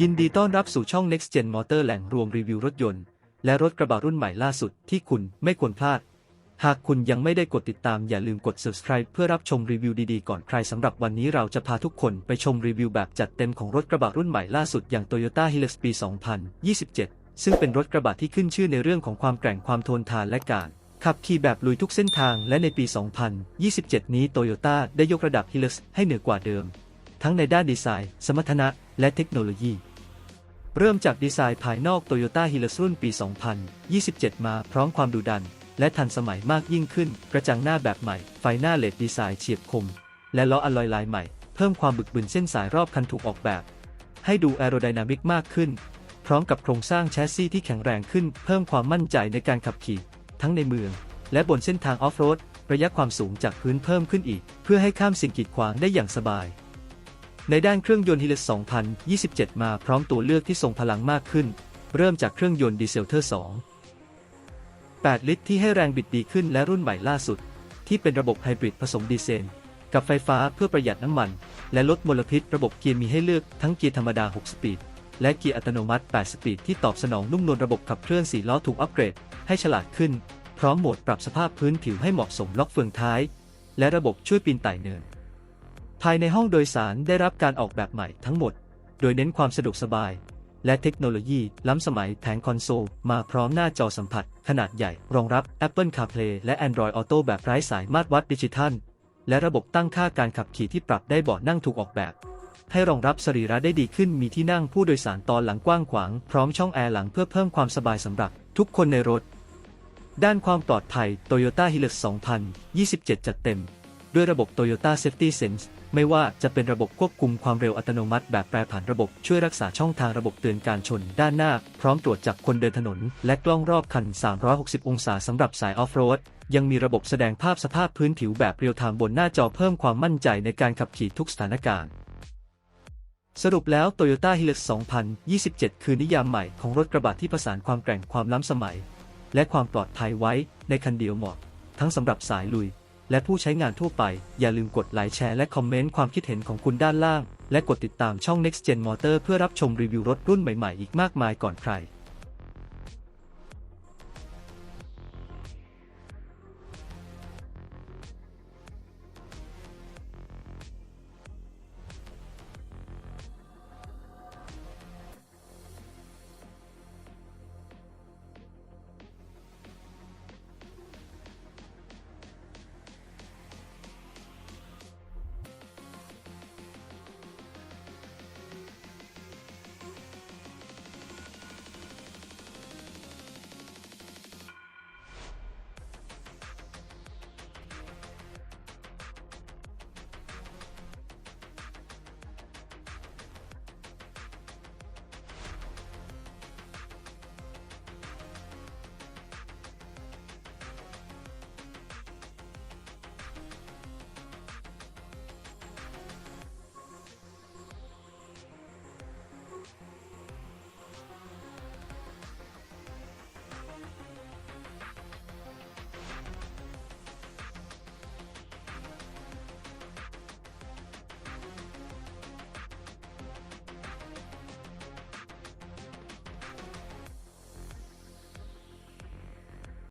ยินดีต้อนรับสู่ช่อง Next Gen Motor แหล่งรวมรีวิวรถยนต์ และรถกระบะรุ่นใหม่ล่าสุดที่คุณไม่ควรพลาด หากคุณยังไม่ได้กดติดตามอย่าลืมกด subscribe เพื่อรับชมรีวิวดีๆก่อนใครสำหรับวันนี้เราจะพาทุกคนไปชมรีวิวแบบจัดเต็มของรถกระบะรุ่นใหม่ล่าสุดอย่าง Toyota Hilux ปี 2027 ซึ่งเป็นรถกระบะที่ขึ้นชื่อในเรื่องของความแกร่งความทนทานและการขับขี่แบบลุยทุกเส้นทางและในปี 2027 นี้ Toyota ได้ยกระดับ Hilux ให้เหนือกว่าเดิม ทั้งในด้านดีไซน์ สมรรถนะ และเทคโนโลยี เริ่มจากดีไซน์ภายนอก Toyota Hilux รุ่นปี 2027 มาพร้อมความดุดัน และทันสมัยมากยิ่งขึ้น กระจังหน้าแบบใหม่ ไฟหน้าเลดดีไซน์เฉียบคม และล้ออลลอยลายใหม่ เพิ่มความบึกบึนเส้นสายรอบคันถูกออกแบบ ให้ดูแอโรไดนามิกมากขึ้น พร้อมกับโครงสร้างแชสซีที่แข็งแรงขึ้น เพิ่มความมั่นใจในการขับขี่ ทั้งในเมือง และบนเส้นทางออฟโรดระยะความสูงจากพื้นเพิ่มขึ้นอีก เพื่อให้ข้ามสิ่งกีดขวางได้อย่างสบาย ในด้านเครื่องยนต์ Hilux 2027 มาพร้อมตัวเลือกที่ทรงพลังมากขึ้น เริ่มจากเครื่องยนต์ดีเซลเทอร์ 2 8 ลิตรที่ให้แรงบิดดีขึ้นและรุ่นใหม่ล่าสุด ที่เป็นระบบไฮบริดผสมดีเซลกับไฟฟ้าเพื่อประหยัดน้ำมัน และลดมลพิษ ระบบเกียร์มีให้เลือกทั้งเกียร์ธรรมดา 6 สปีด และเกียร์อัตโนมัติ 8 สปีด ที่ตอบสนองนุ่มนวลระบบขับเคลื่อน4ล้อถูกอัปเกรด ให้ฉลาดขึ้น พร้อมโหมดปรับสภาพพื้นผิวให้เหมาะสมล็อกเฟืองท้าย และระบบช่วยปีนไต่เนิน ภายในห้องโดยสารได้รับการออกแบบใหม่ทั้งหมด โดยเน้นความสะดวกสบาย และเทคโนโลยีล้ำสมัยแผงคอนโซล มาพร้อมหน้าจอสัมผัส ขนาดใหญ่ รองรับ Apple CarPlay และ Android Auto แบบไร้สายมาตรวัดดิจิทัล และระบบตั้งค่าการขับขี่ที่ปรับได้เบาะนั่งถูกออกแบบ ให้รองรับสรีระได้ดีขึ้นมีที่นั่งผู้โดยสารตอนหลังกว้างขวางพร้อมช่องแอร์หลังเพื่อเพิ่มความสบายสำหรับ ทุกคนในรถ ด้านความปลอดภัย Toyota Hilux 2027 จัดเต็ม ด้วยระบบ Toyota Safety Sense ไม่ว่าจะเป็นระบบควบคุมความเร็วอัตโนมัติ แบบแปรผันระบบช่วยรักษาช่องทางระบบเตือนการชน ด้านหน้า พร้อมตรวจจับคนเดินถนน และกล้องรอบคัน 360 องศาสำหรับสายออฟโรด ยังมีระบบแสดงภาพสภาพพื้นผิวแบบเรียลไทม์บนหน้าจอเพิ่มความมั่นใจในการขับขี่ทุกสถานการณ์สรุปแล้ว Toyota Hilux 2027 คือนิยามใหม่ของรถกระบะที่ผสานความแกร่งความล้ำสมัย และความปลอดภัยไว้ในคันเดียวเหมาะ ทั้งสำหรับสายลุย และผู้ใช้งานทั่วไป อย่าลืมกดไลค์แชร์และคอมเมนต์ความคิดเห็นของคุณด้านล่าง และกดติดตามช่อง Next Gen Motor เพื่อรับชมรีวิวรถรุ่นใหม่ๆ อีกมากมายก่อนใคร